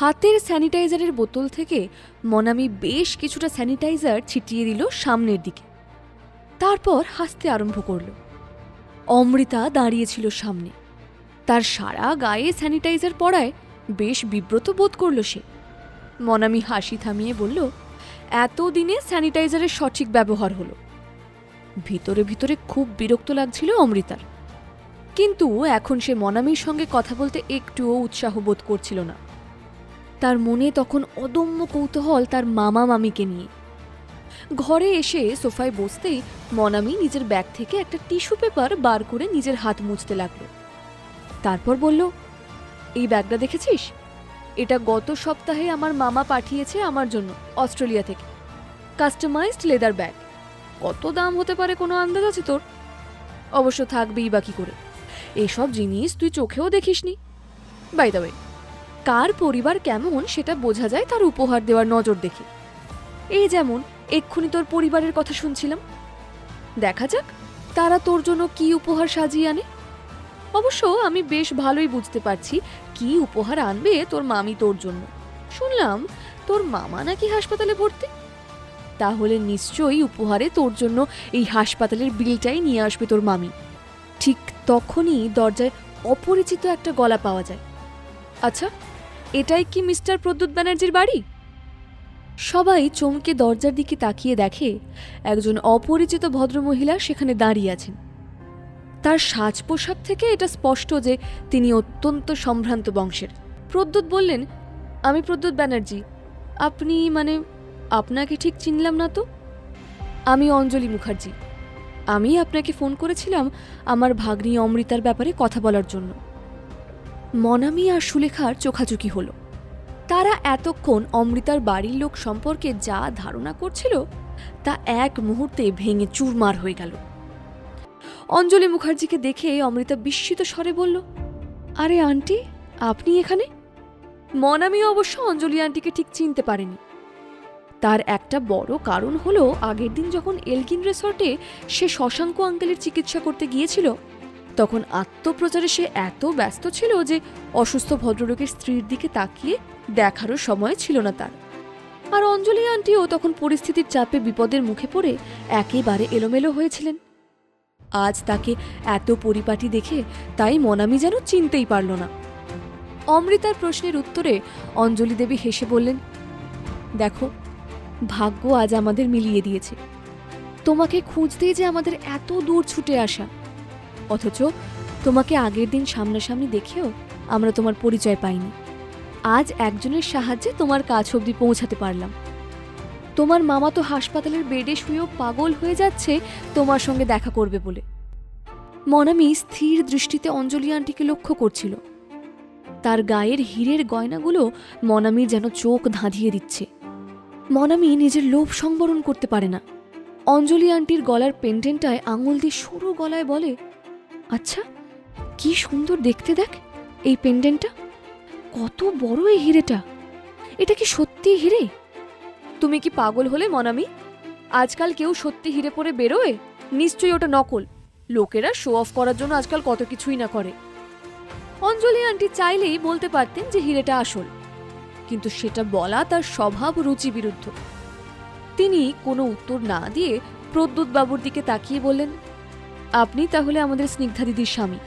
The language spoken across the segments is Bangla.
হাতের স্যানিটাইজারের বোতল থেকে মনামি বেশ কিছুটা স্যানিটাইজার ছিটিয়ে দিল সামনের দিকে। তারপর হাসতে আরম্ভ করল। অমৃতা দাঁড়িয়েছিল সামনে। তার সারা গায়ে স্যানিটাইজার পড়ায় বেশ বিব্রত বোধ করল সে। মনামি হাসি থামিয়ে বলল, এতদিনে স্যানিটাইজারের সঠিক ব্যবহার হলো। ভিতরে ভিতরে খুব বিরক্ত লাগছিল অমৃতার। কিন্তু এখন সে মনামির সঙ্গে কথা বলতে একটুও উৎসাহ বোধ করছিল না। তার মনে তখন অদম্য কৌতূহল তার মামা মামিকে নিয়ে। ঘরে এসে সোফায় বসতেই মনামি নিজের ব্যাগ থেকে একটা টিস্যু পেপার বার করে নিজের হাত মুছতে লাগল। তারপর বলল, এই ব্যাগটা দেখেছিস? এটা গত সপ্তাহে আমার মামা পাঠিয়েছে আমার জন্য অস্ট্রেলিয়া থেকে। Customized leather bag. কত দাম হতে পারে কোনো আন্দাজ আছে তোর? অবশ্য থাকবেই বাকি করে। এসব জিনিস তুই চোখেও দেখিসনি। By the way. কার পরিবার কেমন সেটা বোঝা যায় তার উপহার দেওয়ার নজর দেখে। এই যেমন, এক্ষুনি তোর পরিবারের কথা শুনছিলাম। দেখা যাক, তারা তোর জন্য কি উপহার সাজিয়ে আনে। অবশ্য আমি বেশ ভালোই বুঝতে পারছি কি উপহার আনবে তোর মামি তোর জন্য। শুনলাম, তোর মামা নাকি হাসপাতালে ভর্তি? তাহলে নিশ্চয়ই উপহারে তোর জন্য এই হাসপাতালের বিলটাই নিয়ে আসবে তোর মামি। ঠিক তখনই দরজায় অপরিচিত একটা গলা পাওয়া যায়। আচ্ছা এটাই কি মিস্টার প্রদ্যুৎ ব্যানার্জির বাড়ি? সবাই চমকে দরজার দিকে তাকিয়ে দেখে একজন অপরিচিত ভদ্রমহিলা সেখানে দাঁড়িয়ে আছেন। তার সাজ পোশাক থেকে এটা স্পষ্ট যে তিনি অত্যন্ত সম্ভ্রান্ত বংশের। প্রদ্যুৎ বললেন, আমি প্রদ্যুৎ ব্যানার্জি। আপনি মানে আপনাকে ঠিক চিনলাম না তো? আমি অঞ্জলি মুখার্জি। আমি আপনাকে ফোন করেছিলাম আমার ভাগ্নি অমৃতার ব্যাপারে কথা বলার জন্য। মনামি আর সুলেখার চোখাচোখি হলো। তারা এতক্ষণ অমৃতার বাড়ির লোক সম্পর্কে যা ধারণা করছিল, তা এক মুহূর্তে ভেঙে চুরমার হয়ে গেল। অঞ্জলি মুখার্জিকে দেখে অমৃতা বিস্মিত স্বরে বলল, আরে আন্টি, আপনি এখানে? মনামি অবশ্য অঞ্জলি আন্টিকে ঠিক চিনতে পারেনি। তার একটা বড় কারণ হলো, আগের দিন যখন এলগিন রিসর্টে সে শশাঙ্ক আঙ্কেলের চিকিৎসা করতে গিয়েছিল তখন আত্মপ্রচারে সে এত ব্যস্ত ছিল যে অসুস্থ ভদ্রলোকের স্ত্রীর দিকে তাকিয়ে দেখারও সময় ছিল না তার। আর অঞ্জলি আন্টিও তখন পরিস্থিতির চাপে বিপদের মুখে পড়ে একেবারে এলোমেলো হয়েছিলেন। আজ তাকে এত পরিপাটি দেখে তাই মনামি যেন চিনতেই পারল না। অমৃতার প্রশ্নের উত্তরে অঞ্জলি দেবী হেসে বললেন, দেখো, ভাগ্য আজ আমাদের মিলিয়ে দিয়েছে। তোমাকে খুঁজতেই যে আমাদের এত দূর ছুটে আসা। অথচ তোমাকে আগের দিন সামনাসামনি দেখেও আমরা তোমার পরিচয় পাইনি। আজ একজনের সাহায্যে তোমার কাজ অবধি পৌঁছাতে পারলাম। তোমার মামা তো হাসপাতালের বেডে শুয়েও পাগল হয়ে যাচ্ছে তোমার সঙ্গে দেখা করবে বলে। মনামি স্থির দৃষ্টিতে অঞ্জলি আন্টিকে লক্ষ্য করছিল। তার গায়ের হীরের গয়নাগুলো মনামি যেন চোখ ধাঁধিয়ে দিচ্ছে। মনামি নিজের লোভ সংবরণ করতে পারে না। অঞ্জলি আন্টির গলার পেন্ডেন্টায় আঙুল দিয়ে সরু গলায় বলে আচ্ছা কি সুন্দর দেখতে দেখ, এই পেন্ডেন্টটা। কত বড় এই হিরেটা। এটা কি সত্যি হিরে? তুমি কি পাগল হলে মনামি? আজকাল কেউ সত্যি হিরে পরে বেরোয়? নিশ্চয়ই ওটা নকল। লোকেরা শো অফ করার জন্য আজকাল কত কিছুই না করে। অঞ্জলি আন্টি চাইলেই বলতে পারতেন যে হিরেটা আসল। কিন্তু সেটা বলা তার স্বভাব রুচি বিরুদ্ধ। তিনি কোনো উত্তর না দিয়ে প্রদ্যুৎ বাবুর দিকে তাকিয়ে বললেন আপনি তাহলে আমাদের স্নিগ্ধা দিদির স্বামী।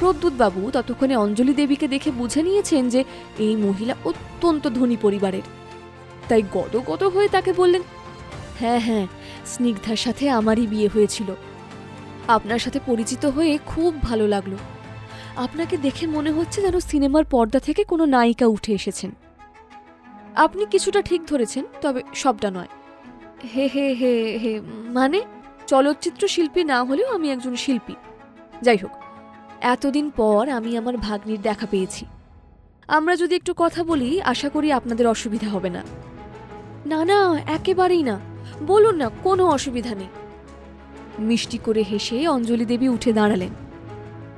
প্রদ্যুৎ বাবু ততক্ষণে অঞ্জলি দেবীকে দেখে বুঝে নিয়েছেন যে এই মহিলা অত্যন্ত ধনী পরিবারের। তাই গদগদ হয়ে তাকে বললেন হ্যাঁ হ্যাঁ স্নিগ্ধার সাথে আমারই বিয়ে হয়েছিল। আপনার সাথে পরিচিত হয়ে খুব ভালো লাগল। আপনাকে দেখে মনে হচ্ছে যেন সিনেমার পর্দা থেকে কোনো নায়িকা উঠে এসেছেন। আপনি কিছুটা ঠিক ধরেছেন, তবে সবটা নয়। হে হে হে হে মানে চলচ্চিত্র শিল্পী না হলেও আমি একজন শিল্পী। যাই হোক, এতদিন পর আমি আমার ভাগ্নির দেখা পেয়েছি। আমরা যদি একটু কথা বলি, আশা করি আপনাদের অসুবিধা হবে না। না না, একেবারেই না। বলুন না, কোনো অসুবিধা নেই। মিষ্টি করে হেসে অঞ্জলি দেবী উঠে দাঁড়ালেন।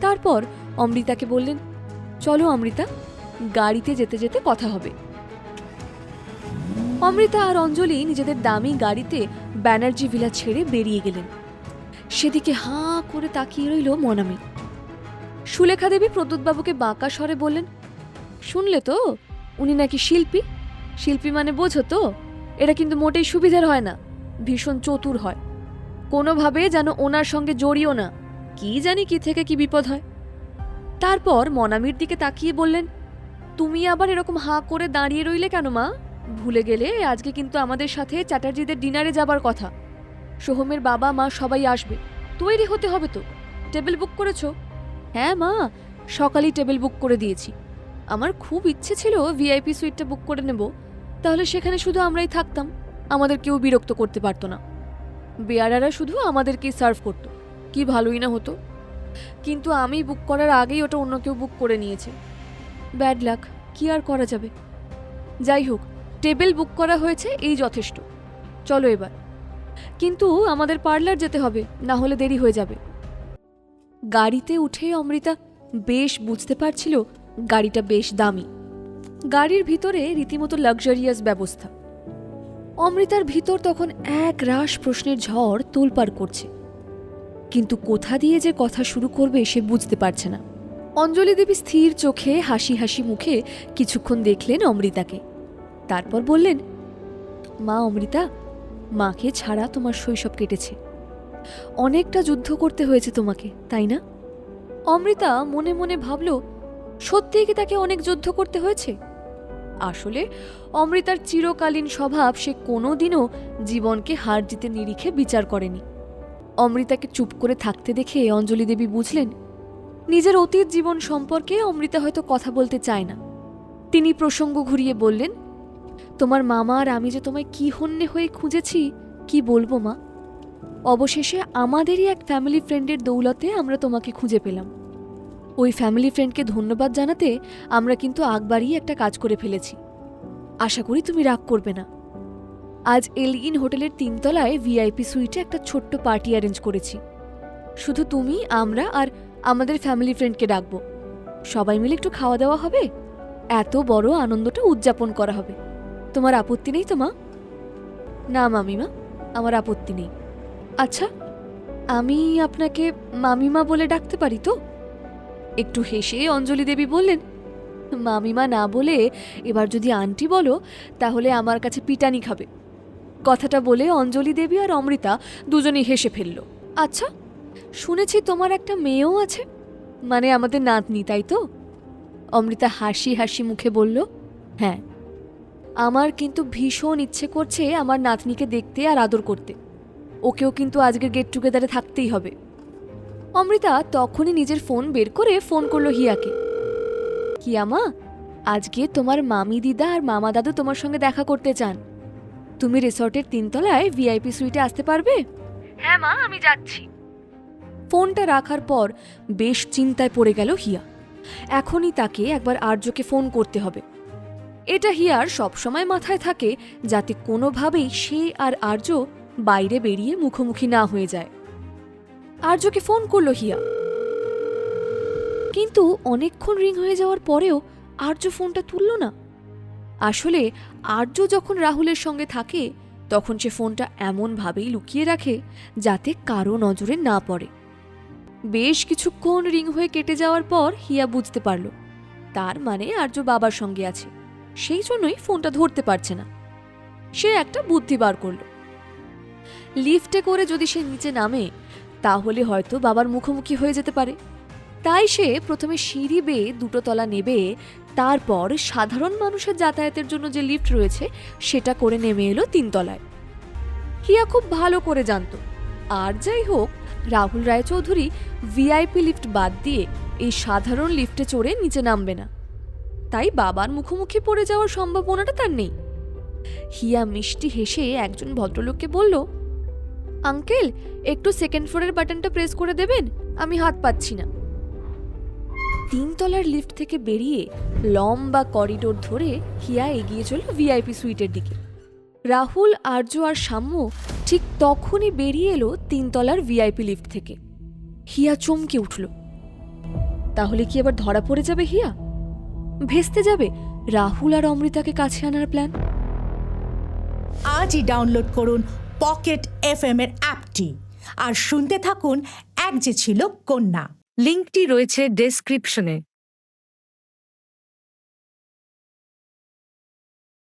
তারপর অমৃতাকে বললেন, চলো অমৃতা, গাড়িতে যেতে যেতে কথা হবে। অমৃতা আর অঞ্জলি নিজেদের দামি গাড়িতে ব্যানার্জি ভিলা ছেড়ে বেরিয়ে গেলেন। সেদিকে হাঁ করে তাকিয়ে রইল মনামি। সুলেখা দেবী প্রদ্যুৎবাবুকে বাঁকা স্বরে বললেন, শুনলে তো? উনি নাকি শিল্পী? শিল্পী মানে বোঝো তো? এটা কিন্তু মোটেই সুবিধার হয় না, ভীষণ চতুর হয়। কোনোভাবে যেন ওনার সঙ্গে জড়িও না, কি জানি কি থেকে কি বিপদ হয়। তারপর মনামির দিকে তাকিয়ে বললেন, তুমি আবার এরকম হাঁ করে দাঁড়িয়ে রইলে কেন মা? ভুলে গেলে আজকে কিন্তু আমাদের সাথে চ্যাটার্জিদের ডিনারে যাবার কথা। সোহমের বাবা, মা সবাই আসবে। তৈরি হতে হবে তো। টেবিল বুক করেছ? হ্যাঁ মা। সকালেই টেবিল বুক করে দিয়েছি। আমার খুব ইচ্ছে ছিল ভিআইপি সুইটটা বুক করে নেব। তাহলে সেখানে শুধু আমরাই থাকতাম। আমাদের কেউ বিরক্ত করতে পারতো না। বেয়ারারা শুধু আমাদেরকেই সার্ভ করতো। কি ভালোই না হতো। কিন্তু আমি বুক করার আগেই ওটা অন্য কেউ বুক করে নিয়েছে। Bad luck. কি আর করা যাবে? যাই হোক টেবিল বুক করা হয়েছে, এই যথেষ্ট। চলো এবার। কিন্তু আমাদের পার্লার যেতে হবে, না হলে দেরি হয়ে যাবে। গাড়িতে উঠে অমৃতা বেশ বুঝতে পারছিল গাড়িটা বেশ দামি। গাড়ির ভিতরে রীতিমতো লাক্সারিয়াস ব্যবস্থা। অমৃতার ভিতর তখন এক রাশ প্রশ্নের ঝড় তোলপাড় করছে। কিন্তু কোথা দিয়ে যে কথা শুরু করবে সে বুঝতে পারছে না। অঞ্জলি দেবী স্থির চোখে হাসি হাসি মুখে কিছুক্ষণ দেখলেন অমৃতাকে। তারপর বললেন, মা অমৃতা, মাকে ছাড়া তোমার শৈশব কেটেছে। অনেকটা যুদ্ধ করতে হয়েছে তোমাকে, তাই না? অমৃতা মনে মনে ভাবল, সত্যিই কি তাকে অনেক যুদ্ধ করতে হয়েছে? আসলে অমৃতার চিরকালীন স্বভাব সে কোনোদিনও জীবনকে হার জিতে নিরিখে বিচার করেনি। অমৃতাকে চুপ করে থাকতে দেখে অঞ্জলি দেবী বুঝলেন, নিজের অতীত জীবন সম্পর্কে অমৃতা হয়তো কথা বলতে চায় না। তিনি প্রসঙ্গ ঘুরিয়ে বললেন তোমার মামা আর আমি যে তোমায় কি হন্যে হয়ে খুঁজেছি, কি বলব মা? অবশেষে আমাদেরই এক ফ্যামিলি ফ্রেন্ডের দৌলতে আমরা তোমাকে খুঁজে পেলাম। ওই ফ্যামিলি ফ্রেন্ডকে ধন্যবাদ জানাতে আমরা কিন্তু আগবারই একটা কাজ করে ফেলেছি। আশা করি তুমি রাগ করবে না। আজ এলগিন হোটেলের তিনতলায় ভিআইপি সুইটে একটা ছোট্ট পার্টি অ্যারেঞ্জ করেছি। শুধু তুমি, আমরা আর আমাদের ফ্যামিলি ফ্রেন্ডকে ডাকবো। সবাই মিলে একটু খাওয়া দাওয়া হবে। এত বড় আনন্দটা উদযাপন করা হবে। তোমার আপত্তি নেই তো, মা? না, মামিমা, আমার আপত্তি নেই। আচ্ছা আমি আপনাকে মামিমা বলে ডাকতে পারি তো? একটু হেসে অঞ্জলি দেবী বললেন, মামিমা না বলে এবার যদি আন্টি বলো, তাহলে আমার কাছে পিটানি খাবে। কথাটা বলে অঞ্জলি দেবী আর অমৃতা দুজনেই হেসে ফেলল। আচ্ছা শুনেছি তোমার একটা মেয়েও আছে মানে আমাদের নাতনি, তাই তো? অমৃতা হাসি হাসি মুখে বলল হ্যাঁ আমার কিন্তু ভীষণ ইচ্ছে করছে আমার নাতনিকে দেখতে আর আদর করতে। ওকেও কিন্তু আজকের গেট টুগেদারে থাকতেই হবে। অমৃতা তখনই নিজের ফোন বের করে ফোন করল হিয়াকে। হিয়া মা আজকে তোমার মামি দিদা আর মামা দাদু তোমার সঙ্গে দেখা করতে চান। তুমি রিসর্টের তিনতলায় ভিআইপি সুইটে আসতে পারবে? হ্যাঁ মা আমি যাচ্ছি। ফোনটা রাখার পর বেশ চিন্তায় পড়ে গেল হিয়া। এখনই তাকে একবার আর্যকে ফোন করতে হবে। এটা হিয়ার সবসময় মাথায় থাকে যাতে কোনোভাবেই সে আর আর্য বাইরে বেরিয়ে মুখোমুখি না হয়ে যায়। আর্যকে ফোন করল হিয়া। কিন্তু অনেকক্ষণ রিং হয়ে যাওয়ার পরেও আর্য ফোনটা তুলল না। আসলে আর্য যখন রাহুলের সঙ্গে থাকে, তখন সে ফোনটা এমনভাবেই লুকিয়ে রাখে যাতে কারও নজরে না পড়ে। বেশ কিছুক্ষণ রিং হয়ে কেটে যাওয়ার পর হিয়া বুঝতে পারল, তার মানে আর্য বাবার সঙ্গে আছে। সেই জন্যই ফোনটা ধরতে পারছে না। সে একটা বুদ্ধি বার করল। লিফটে করে যদি সে নিচে নামে, তাহলে হয়তো বাবার মুখোমুখি হয়ে যেতে পারে। তাই সে প্রথমে সিঁড়ি বেয়ে দুটো তলা নেবে, তারপর সাধারণ মানুষের যাতায়াতের জন্য যে লিফট রয়েছে, সেটা করে নেমে এলো তিনতলায় হিয়া খুব ভালো করে জানতো। আর যাই হোক, রাহুল রায়চৌধুরী ভিআইপি লিফট বাদ দিয়ে এই সাধারণ লিফটে চড়ে নিচে নামবে না। তাই বাবার মুখোমুখি পড়ে যাওয়ার সম্ভাবনাটা তার নেই। হিয়া মিষ্টি হেসে একজন ভদ্রলোককে বলল, আঙ্কেল, একটু সেকেন্ড ফ্লোরের বাটনটা প্রেস করে দেবেন? আমি হাত পাচ্ছি না। তিনতলার লিফট থেকে বেরিয়ে লম্বা করিডোর ধরে হিয়া এগিয়ে চলল ভিআইপি সুইটের দিকে। রাহুল, আর্য আর সাম্য ঠিক তখনই বেরিয়ে এলো তিনতলার ভিআইপি লিফট থেকে। হিয়া চমকে উঠল। তাহলে কি আবার ধরা পড়ে যাবে হিয়া? ভেস্তে যাবে? রাহুল আর অমৃতাকে কাছে আনার প্ল্যান আজই ডাউনলোড করুন পকেট এফ এর অ্যাপটি আর শুনতে থাকুন এক যে ছিল কন্যা। লিঙ্কটি রয়েছে ডেসক্রিপশনে